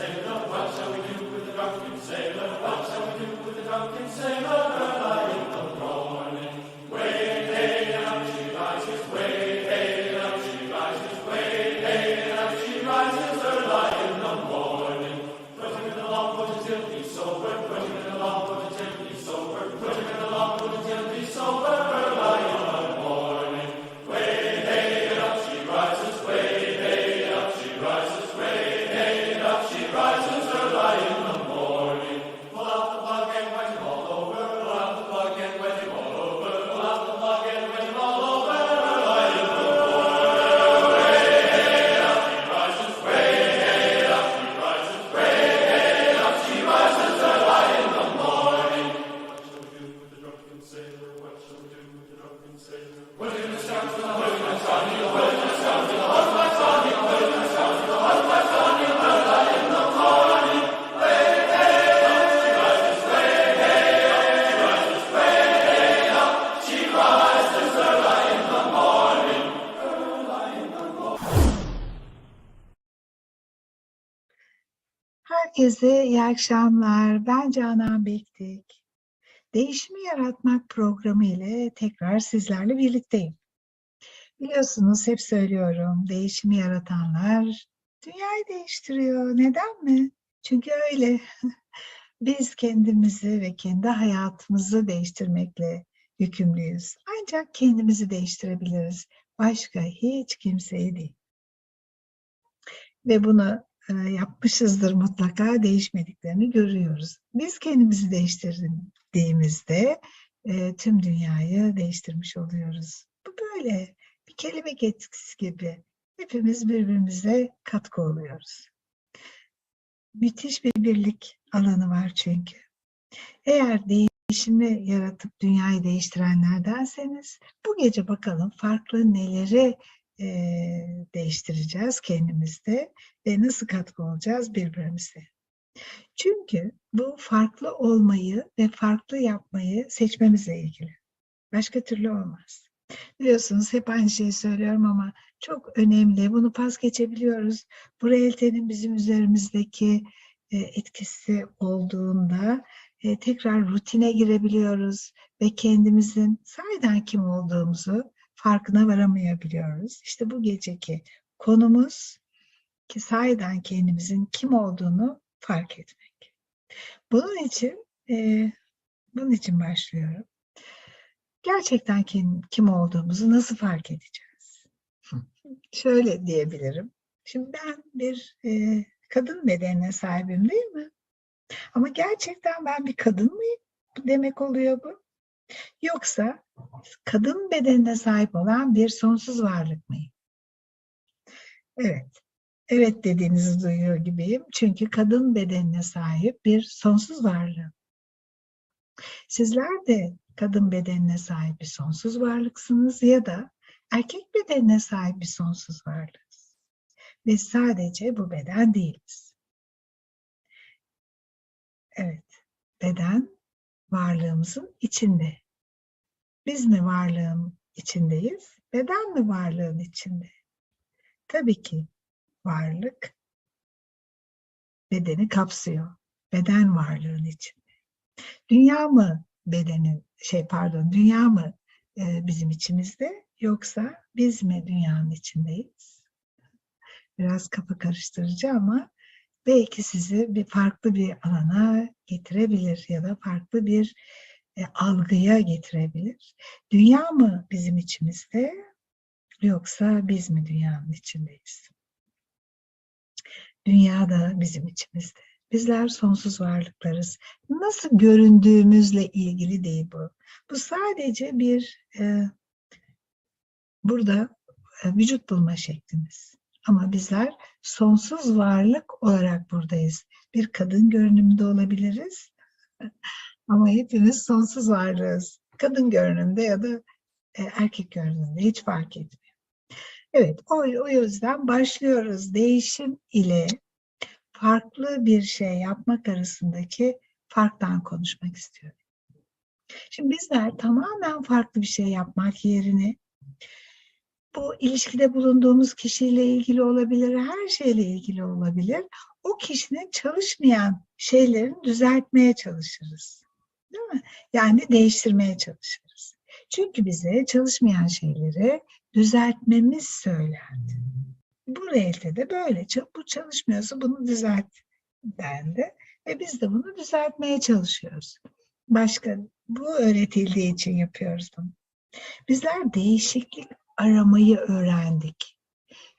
Señor. Akşamlar. Ben Canan Bektik. Değişimi Yaratmak programı ile tekrar sizlerle birlikteyim. Biliyorsunuz hep söylüyorum, değişimi yaratanlar dünyayı değiştiriyor. Neden mi? Çünkü öyle. Biz kendimizi ve kendi hayatımızı değiştirmekle yükümlüyüz. Ancak kendimizi değiştirebiliriz. Başka hiç kimseyi değil. Ve bunu yapmışızdır mutlaka değişmediklerini görüyoruz. Biz kendimizi değiştirdiğimizde e, tüm dünyayı değiştirmiş oluyoruz. Bu böyle bir kelime etkisi gibi. Hepimiz birbirimize katkı oluyoruz. Müthiş bir birlik alanı var çünkü. Eğer değişimi yaratıp dünyayı değiştirenlerdenseniz bu gece bakalım farklı neleri e, değiştireceğiz kendimizde ve nasıl katkı olacağız birbirimize. Çünkü bu farklı olmayı ve farklı yapmayı seçmemizle ilgili. Başka türlü olmaz. Biliyorsunuz hep aynı şeyi söylüyorum ama çok önemli. Bunu pas geçebiliyoruz. Bu realitenin bizim üzerimizdeki etkisi olduğunda tekrar rutine girebiliyoruz ve kendimizin sahiden kim olduğumuzu farkına varamayabiliyoruz. İşte bu geceki konumuz ki sahiden kendimizin kim olduğunu fark etmek. Bunun için e, bunun için başlıyorum. Gerçekten kim, kim olduğumuzu nasıl fark edeceğiz? Şöyle diyebilirim. Şimdi ben bir e, kadın bedenine sahibim değil mi? Ama gerçekten ben bir kadın mıyım? Demek oluyor bu. Yoksa kadın bedenine sahip olan bir sonsuz varlık mıyım? Evet. Evet dediğinizi duyuyor gibiyim. Çünkü kadın bedenine sahip bir sonsuz varlığım. Sizler de kadın bedenine sahip bir sonsuz varlıksınız ya da erkek bedenine sahip bir sonsuz varlığız. Ve sadece bu beden değiliz. Evet, beden varlığımızın içinde. Biz mi varlığın içindeyiz? Beden mi varlığın içinde? Tabii ki varlık bedeni kapsıyor. Beden varlığın içinde. Dünya mı bedenin şey pardon dünya mı e, bizim içimizde yoksa biz mi dünyanın içindeyiz? Biraz kafa karıştırıcı ama belki sizi bir farklı bir alana getirebilir ya da farklı bir e, algıya getirebilir. Dünya mı bizim içimizde yoksa biz mi dünyanın içindeyiz? Dünya da bizim içimizde. Bizler sonsuz varlıklarız. Nasıl göründüğümüzle ilgili değil bu. Bu sadece bir e, burada e, vücut bulma şeklimiz. Ama bizler sonsuz varlık olarak buradayız. Bir kadın görünümde olabiliriz. Ama hepimiz sonsuz varlığız. Kadın görünümde ya da e, erkek görünümde hiç fark etmiyor. Evet, o, o yüzden başlıyoruz. Değişim ile farklı bir şey yapmak arasındaki farktan konuşmak istiyorum. Şimdi bizler tamamen farklı bir şey yapmak yerine Bu ilişkide bulunduğumuz kişiyle ilgili olabilir, her şeyle ilgili olabilir. O kişinin çalışmayan şeylerini düzeltmeye çalışırız. Değil mi? Yani değiştirmeye çalışırız. Çünkü bize çalışmayan şeyleri düzeltmemiz söylendi. Bu realitede böyle. Bu çalışmıyorsa bunu düzelt dendi. Ve biz de bunu düzeltmeye çalışıyoruz. Başka, bu öğretildiği için yapıyoruz bunu. Bizler değişiklik aramayı öğrendik.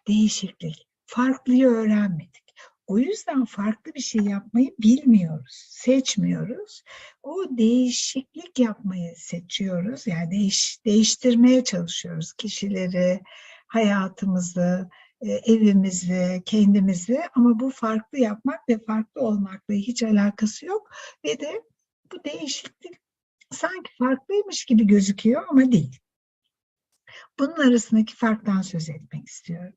Değişiklik, farklıyı öğrenmedik. O yüzden farklı bir şey yapmayı bilmiyoruz, seçmiyoruz. O değişiklik yapmayı seçiyoruz. Yani değiş, değiştirmeye çalışıyoruz kişileri, hayatımızı, e, evimizi, kendimizi ama bu farklı yapmak ve farklı olmakla hiç alakası yok ve de bu değişiklik sanki farklıymış gibi gözüküyor ama değil. Bunun arasındaki farktan söz etmek istiyorum.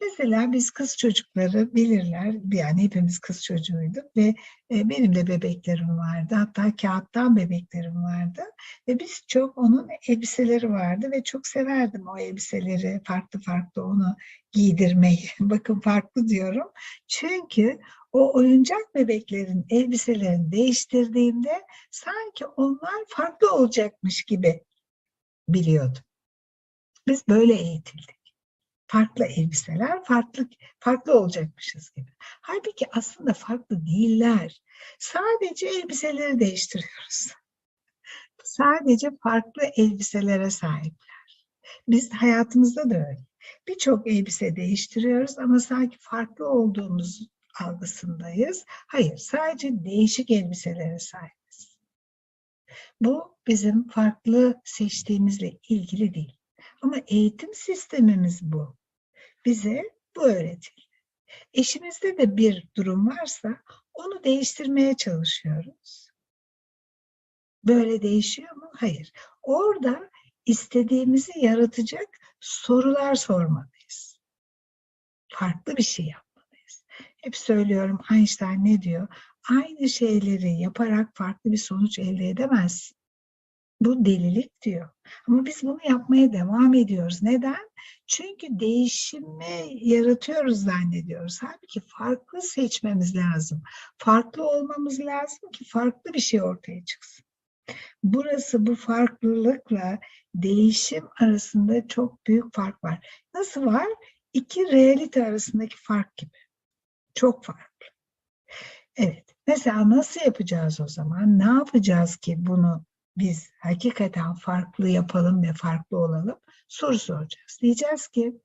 Mesela biz kız çocukları bilirler, yani hepimiz kız çocuğuyduk ve e, benim de bebeklerim vardı. Hatta kağıttan bebeklerim vardı. Ve biz çok onun elbiseleri vardı ve çok severdim o elbiseleri farklı farklı onu giydirmeyi. Bakın farklı diyorum. Çünkü o oyuncak bebeklerin elbiselerini değiştirdiğimde sanki onlar farklı olacakmış gibi biliyordum. Biz böyle eğitildik farklı elbiseler, farklı farklı olacakmışız gibi. Halbuki aslında farklı değiller. Sadece elbiseleri değiştiriyoruz. Sadece farklı elbiselere sahipler. Biz hayatımızda da öyle. Birçok elbise değiştiriyoruz ama sanki farklı olduğumuz algısındayız. Hayır, sadece değişik elbiselere sahibiz. Bu bizim farklı seçtiğimizle ilgili değil. Ama eğitim sistemimiz bu bize bu öğretildi. Eşimizde de bir durum varsa onu değiştirmeye çalışıyoruz. Böyle değişiyor mu? Hayır. Orada istediğimizi yaratacak sorular sormalıyız. Farklı bir şey yapmalıyız. Hep söylüyorum Einstein ne diyor? Aynı şeyleri yaparak farklı bir sonuç elde edemezsin. Bu delilik diyor. Ama biz bunu yapmaya devam ediyoruz. Neden? Çünkü değişimi yaratıyoruz zannediyoruz. Halbuki farklı seçmemiz lazım. Farklı olmamız lazım ki farklı bir şey ortaya çıksın. Burası bu farklılıkla değişim arasında çok büyük fark var. Nasıl var? İki realite arasındaki fark gibi. Çok farklı. Evet. Mesela nasıl yapacağız o zaman? Ne yapacağız ki bunu biz hakikaten farklı yapalım ve farklı olalım soru soracağız. Diyeceğiz ki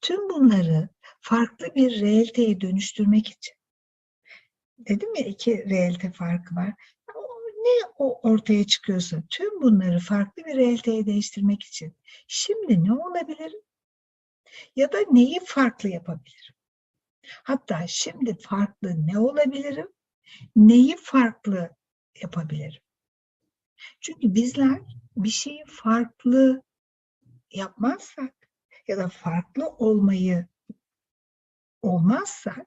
tüm bunları farklı bir realiteye dönüştürmek için dedim ya iki realite farkı var. Ne o ortaya çıkıyorsa tüm bunları farklı bir realiteye değiştirmek için şimdi ne olabilir? Ya da neyi farklı yapabilirim? Hatta şimdi farklı ne olabilirim? Neyi farklı yapabilirim? Çünkü bizler bir şeyi farklı yapmazsak ya da farklı olmayı olmazsak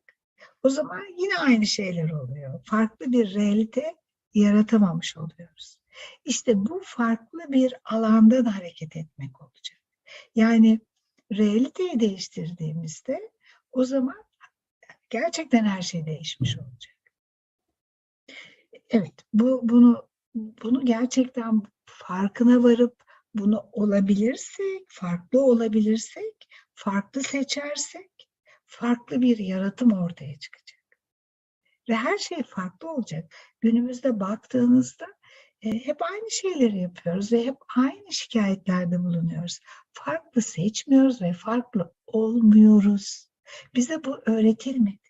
o zaman yine aynı şeyler oluyor. Farklı bir realite yaratamamış oluyoruz. İşte bu farklı bir alandan hareket etmek olacak. Yani realiteyi değiştirdiğimizde o zaman gerçekten her şey değişmiş olacak. Evet, bu bunu bunu gerçekten farkına varıp bunu olabilirsek, farklı olabilirsek, farklı seçersek farklı bir yaratım ortaya çıkacak. Ve her şey farklı olacak. Günümüzde baktığınızda e, hep aynı şeyleri yapıyoruz ve hep aynı şikayetlerde bulunuyoruz. Farklı seçmiyoruz ve farklı olmuyoruz. Bize bu öğretilmedi.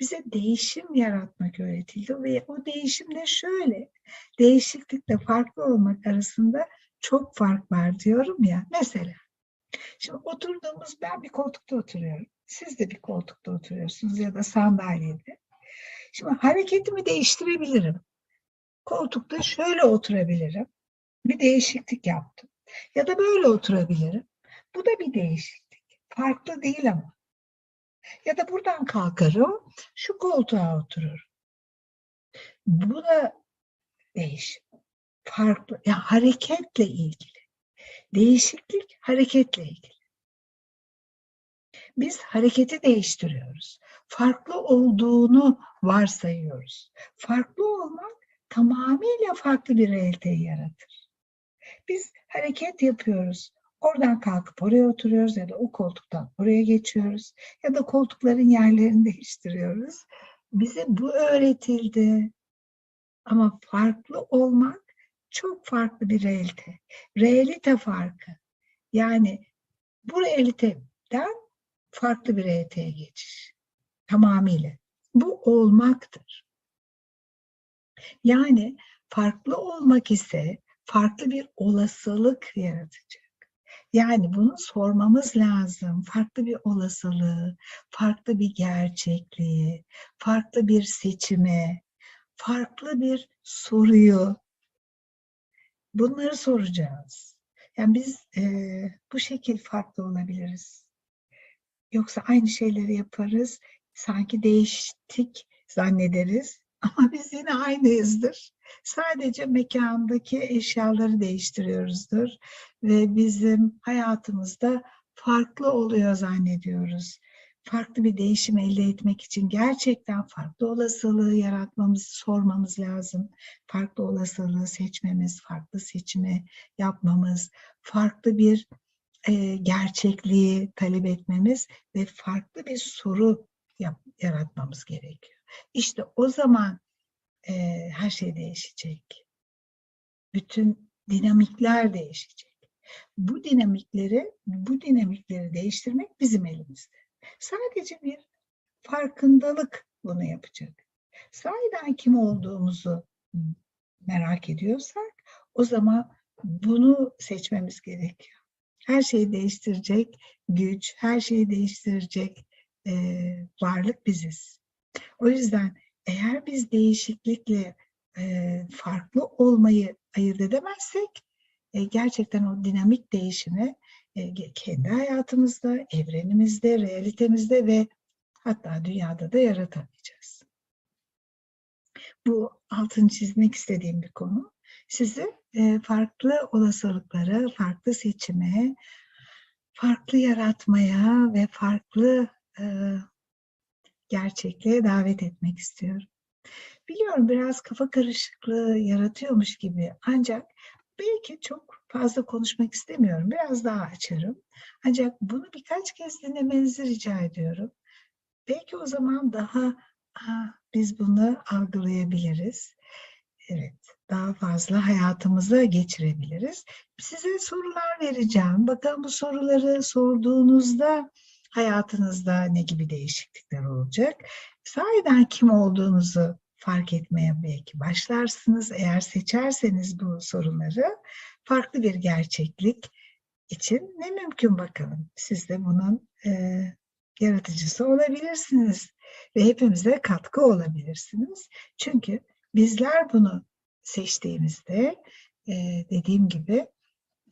Bize değişim yaratmak öğretildi ve o değişim de şöyle, değişiklikle farklı olmak arasında çok fark var diyorum ya. Mesela, şimdi oturduğumuz, ben bir koltukta oturuyorum. Siz de bir koltukta oturuyorsunuz ya da sandalyede. Şimdi hareketimi değiştirebilirim. Koltukta şöyle oturabilirim. Bir değişiklik yaptım. Ya da böyle oturabilirim. Bu da bir değişiklik. Farklı değil ama. Ya da buradan kalkarım, şu koltuğa otururum. Bu da değişim. Farklı, yani hareketle ilgili. Değişiklik Hareketle ilgili. Biz hareketi değiştiriyoruz. Farklı olduğunu varsayıyoruz. Farklı olmak tamamıyla farklı bir realiteyi yaratır. Biz hareket yapıyoruz. Oradan kalkıp oraya oturuyoruz ya da o koltuktan oraya geçiyoruz ya da koltukların yerlerini değiştiriyoruz. Bize bu öğretildi. Ama farklı olmak çok farklı bir realite. Realite farkı. Yani bu realiteden farklı bir realiteye geçiş. Tamamıyla. Bu olmaktır. Yani farklı olmak ise farklı bir olasılık yaratacak. Yani bunu sormamız lazım. Farklı bir olasılığı, farklı bir gerçekliği, farklı bir seçime, farklı bir soruyu bunları soracağız. Yani biz e, bu şekil farklı olabiliriz. Yoksa aynı şeyleri yaparız, sanki değiştik zannederiz ama biz yine aynıyızdır. Sadece mekandaki eşyaları değiştiriyoruzdur ve bizim hayatımızda farklı oluyor zannediyoruz. Farklı bir değişim elde etmek için gerçekten farklı olasılığı yaratmamız, sormamız lazım. Farklı olasılığı seçmemiz, farklı seçimi yapmamız, farklı bir e, gerçekliği talep etmemiz ve farklı bir soru yap, yaratmamız gerekiyor. İşte o zaman e, her şey değişecek. Bütün dinamikler değişecek. Bu dinamikleri, bu dinamikleri değiştirmek bizim elimizde. Sadece bir farkındalık bunu yapacak. Sahiden kim olduğumuzu merak ediyorsak o zaman bunu seçmemiz gerekiyor. Her şeyi değiştirecek güç, her şeyi değiştirecek e, varlık biziz. O yüzden eğer biz değişiklikle e, farklı olmayı ayırt edemezsek e, gerçekten o dinamik değişimi e, kendi hayatımızda, evrenimizde, realitemizde ve hatta dünyada da yaratamayacağız. Bu altını çizmek istediğim bir konu. Sizi e, farklı olasılıklara, farklı seçime, farklı yaratmaya ve farklı e, gerçekliğe davet etmek istiyorum. Biliyorum biraz kafa karışıklığı yaratıyormuş gibi ancak belki çok fazla konuşmak istemiyorum. Biraz daha açarım. Ancak bunu birkaç kez dinlemenizi rica ediyorum. Belki o zaman daha aha, biz bunu algılayabiliriz. Evet, daha fazla hayatımıza geçirebiliriz. Size sorular vereceğim. Bakalım bu soruları sorduğunuzda hayatınızda ne gibi değişiklikler olacak? Sahiden kim olduğunuzu fark etmeye belki başlarsınız. Eğer seçerseniz bu soruları farklı bir gerçeklik için ne mümkün bakalım. Siz de bunun e, yaratıcısı olabilirsiniz ve hepimize katkı olabilirsiniz. Çünkü bizler bunu seçtiğimizde e, dediğim gibi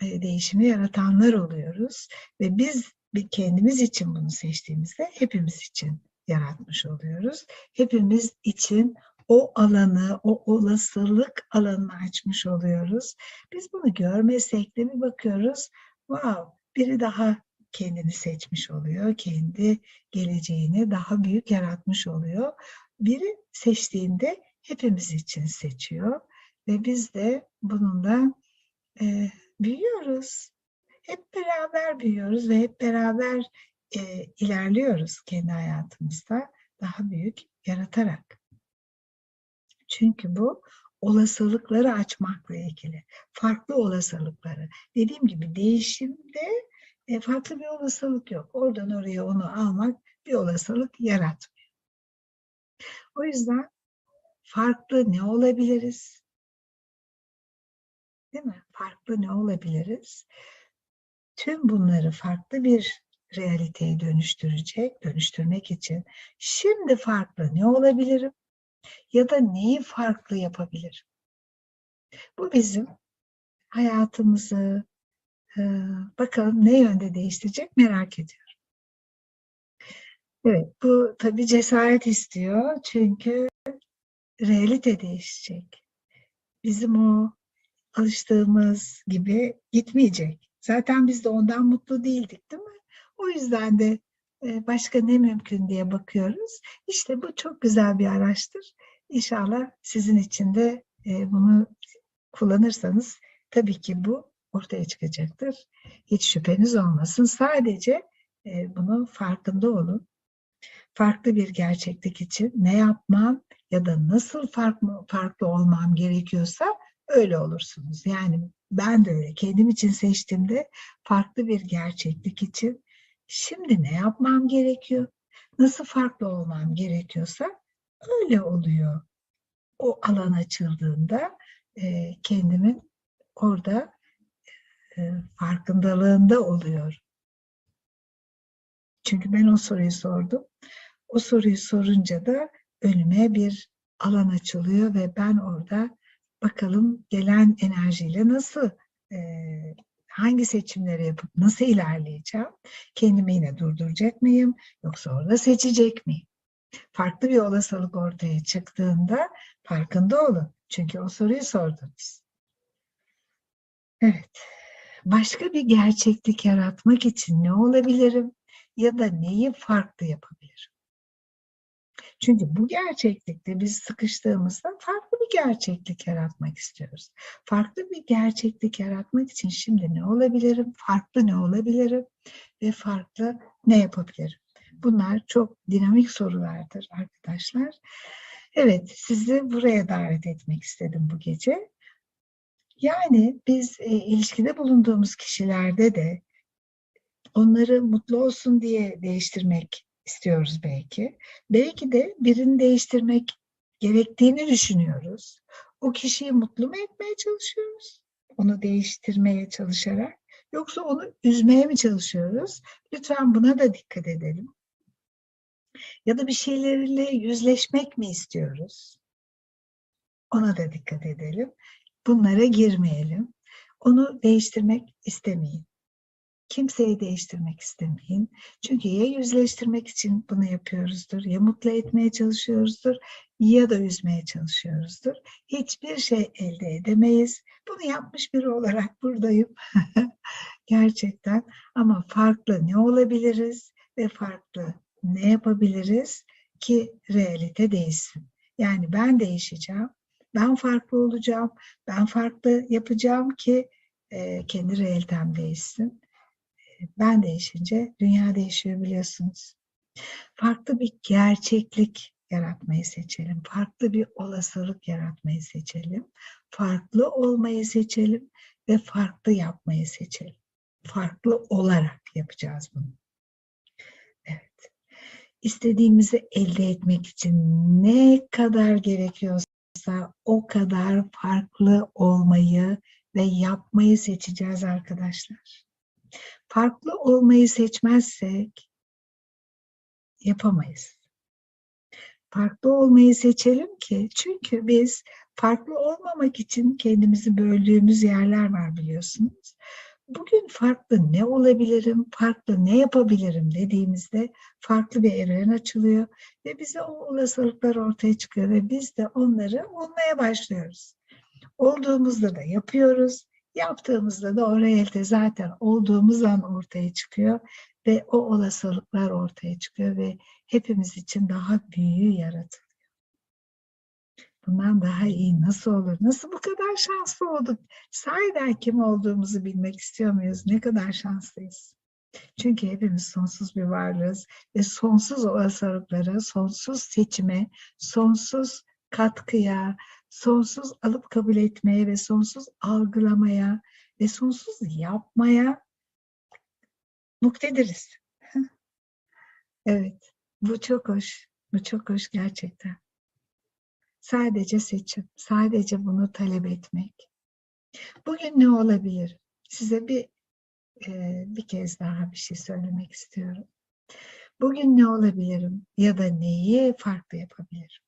e, değişimi yaratanlar oluyoruz ve biz bir kendimiz için bunu seçtiğimizde hepimiz için yaratmış oluyoruz. Hepimiz için o alanı, o olasılık alanını açmış oluyoruz. Biz bunu görmesek de bir bakıyoruz, wow, biri daha kendini seçmiş oluyor, kendi geleceğini daha büyük yaratmış oluyor. Biri seçtiğinde hepimiz için seçiyor ve biz de bununla e, büyüyoruz. Hep beraber büyüyoruz ve hep beraber e, ilerliyoruz kendi hayatımızda daha büyük yaratarak. Çünkü bu olasılıkları açmakla ilgili. Farklı olasılıkları. Dediğim gibi değişimde e, farklı bir olasılık yok. Oradan oraya onu almak bir olasılık yaratmıyor. O yüzden farklı ne olabiliriz? Değil mi? Farklı ne olabiliriz? Tüm bunları farklı bir realiteye dönüştürecek, dönüştürmek için şimdi farklı ne olabilirim? Ya da neyi farklı yapabilirim? Bu bizim hayatımızı e, bakalım ne yönde değiştirecek merak ediyorum. Evet, bu tabii cesaret istiyor çünkü realite değişecek. Bizim o alıştığımız gibi gitmeyecek Zaten biz de ondan mutlu değildik değil mi? O yüzden de e, başka ne mümkün diye bakıyoruz. İşte bu çok güzel bir araçtır. İnşallah sizin için de e, bunu kullanırsanız tabii ki bu ortaya çıkacaktır. Hiç şüpheniz olmasın. Sadece e, bunun farkında olun. Farklı bir gerçeklik için ne yapmam ya da nasıl farklı, farklı olmam gerekiyorsa öyle olursunuz. Yani ben de öyle kendim için seçtiğimde farklı bir gerçeklik için şimdi ne yapmam gerekiyor? Nasıl farklı olmam gerekiyorsa öyle oluyor. O alan açıldığında e, kendimin orada e, farkındalığında oluyor. Çünkü ben o soruyu sordum. O soruyu sorunca da önüme bir alan açılıyor ve ben orada bakalım gelen enerjiyle nasıl e, hangi seçimleri yapıp nasıl ilerleyeceğim? Kendimi yine durduracak mıyım? Yoksa orada seçecek miyim? Farklı bir olasılık ortaya çıktığında farkında olun. Çünkü o soruyu sordunuz. Evet. Başka bir gerçeklik yaratmak için ne olabilirim? Ya da neyi farklı yapabilirim? Çünkü bu gerçeklikte biz sıkıştığımızda farklı bir gerçeklik yaratmak istiyoruz. Farklı bir gerçeklik yaratmak için şimdi ne olabilirim? Farklı ne olabilirim? Ve farklı ne yapabilirim? Bunlar çok dinamik sorulardır arkadaşlar. Evet, sizi buraya davet etmek istedim bu gece. Yani biz e, ilişkide bulunduğumuz kişilerde de onları mutlu olsun diye değiştirmek istiyoruz belki. Belki de birini değiştirmek gerektiğini düşünüyoruz. O kişiyi mutlu mu etmeye çalışıyoruz? Onu değiştirmeye çalışarak. Yoksa onu üzmeye mi çalışıyoruz? Lütfen buna da dikkat edelim. Ya da bir şeylerle yüzleşmek mi istiyoruz? Ona da dikkat edelim. Bunlara girmeyelim. Onu değiştirmek istemeyin. Kimseyi değiştirmek istemeyin. Çünkü ya yüzleştirmek için bunu yapıyoruzdur, ya mutlu etmeye çalışıyoruzdur, ya da üzmeye çalışıyoruzdur. Hiçbir şey elde edemeyiz. Bunu yapmış biri olarak buradayım. Gerçekten. Ama farklı ne olabiliriz ve farklı ne yapabiliriz ki realite değişsin. Yani ben değişeceğim, ben farklı olacağım, ben farklı yapacağım ki e, kendi realitem değişsin ben değişince dünya değişiyor biliyorsunuz. Farklı bir gerçeklik yaratmayı seçelim. Farklı bir olasılık yaratmayı seçelim. Farklı olmayı seçelim ve farklı yapmayı seçelim. Farklı olarak yapacağız bunu. Evet. İstediğimizi elde etmek için ne kadar gerekiyorsa o kadar farklı olmayı ve yapmayı seçeceğiz arkadaşlar farklı olmayı seçmezsek yapamayız. Farklı olmayı seçelim ki çünkü biz farklı olmamak için kendimizi böldüğümüz yerler var biliyorsunuz. Bugün farklı ne olabilirim, farklı ne yapabilirim dediğimizde farklı bir evren açılıyor ve bize o olasılıklar ortaya çıkıyor ve biz de onları olmaya başlıyoruz. Olduğumuzda da yapıyoruz Yaptığımızda da o realite zaten olduğumuz an ortaya çıkıyor ve o olasılıklar ortaya çıkıyor ve hepimiz için daha büyüğü yaratılıyor. Bundan daha iyi nasıl olur? Nasıl bu kadar şanslı olduk? Sahiden kim olduğumuzu bilmek istiyor muyuz? Ne kadar şanslıyız? Çünkü hepimiz sonsuz bir varlığız ve sonsuz olasılıklara, sonsuz seçime, sonsuz katkıya, sonsuz alıp kabul etmeye ve sonsuz algılamaya ve sonsuz yapmaya muktediriz. evet, bu çok hoş. Bu çok hoş gerçekten. Sadece seçim, sadece bunu talep etmek. Bugün ne olabilir? Size bir e, bir kez daha bir şey söylemek istiyorum. Bugün ne olabilirim ya da neyi farklı yapabilirim?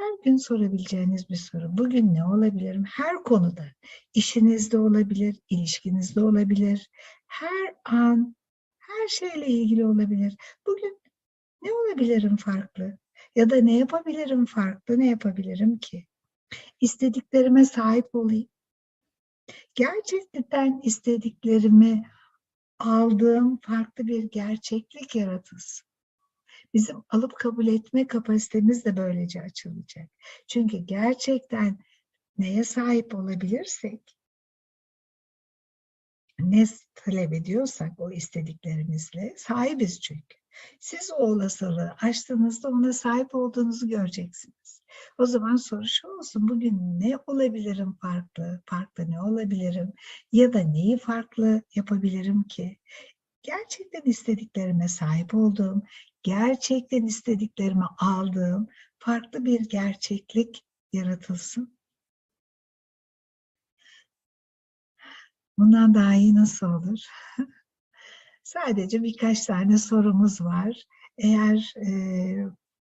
Her gün sorabileceğiniz bir soru. Bugün ne olabilirim? Her konuda. İşinizde olabilir, ilişkinizde olabilir. Her an, her şeyle ilgili olabilir. Bugün ne olabilirim farklı? Ya da ne yapabilirim farklı? Ne yapabilirim ki? İstediklerime sahip olayım. Gerçekten istediklerimi aldığım farklı bir gerçeklik yaratılsın. Bizim alıp kabul etme kapasitemiz de böylece açılacak. Çünkü gerçekten neye sahip olabilirsek, ne talep ediyorsak o istediklerimizle sahibiz çünkü. Siz o olasılığı açtığınızda ona sahip olduğunuzu göreceksiniz. O zaman soru şu olsun, bugün ne olabilirim farklı, farklı ne olabilirim ya da neyi farklı yapabilirim ki? Gerçekten istediklerime sahip olduğum, gerçekten istediklerimi aldığım farklı bir gerçeklik yaratılsın. Bundan daha iyi nasıl olur? Sadece birkaç tane sorumuz var. Eğer e,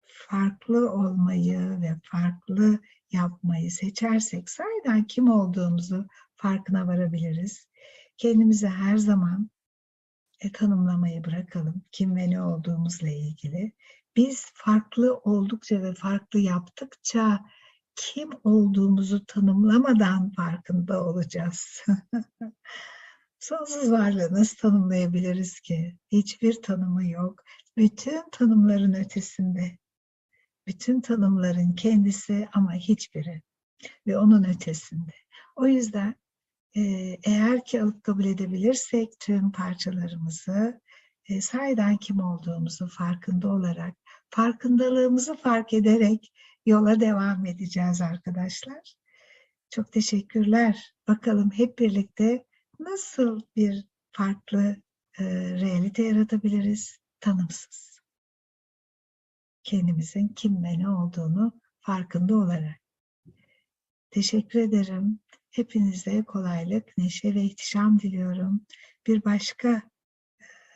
farklı olmayı ve farklı yapmayı seçersek sahiden kim olduğumuzu farkına varabiliriz. Kendimizi her zaman e, tanımlamayı bırakalım. Kim ve ne olduğumuzla ilgili. Biz farklı oldukça ve farklı yaptıkça kim olduğumuzu tanımlamadan farkında olacağız. Sonsuz varlığı nasıl tanımlayabiliriz ki? Hiçbir tanımı yok. Bütün tanımların ötesinde. Bütün tanımların kendisi ama hiçbiri. Ve onun ötesinde. O yüzden eğer ki alıp kabul edebilirsek tüm parçalarımızı e, sahiden kim olduğumuzu farkında olarak, farkındalığımızı fark ederek yola devam edeceğiz arkadaşlar. Çok teşekkürler. Bakalım hep birlikte nasıl bir farklı e, realite yaratabiliriz? Tanımsız. Kendimizin kim ve ne olduğunu farkında olarak. Teşekkür ederim. Hepinize kolaylık, neşe ve ihtişam diliyorum. Bir başka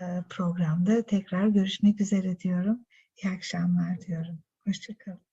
e, programda tekrar görüşmek üzere diyorum. İyi akşamlar diyorum. Hoşçakalın.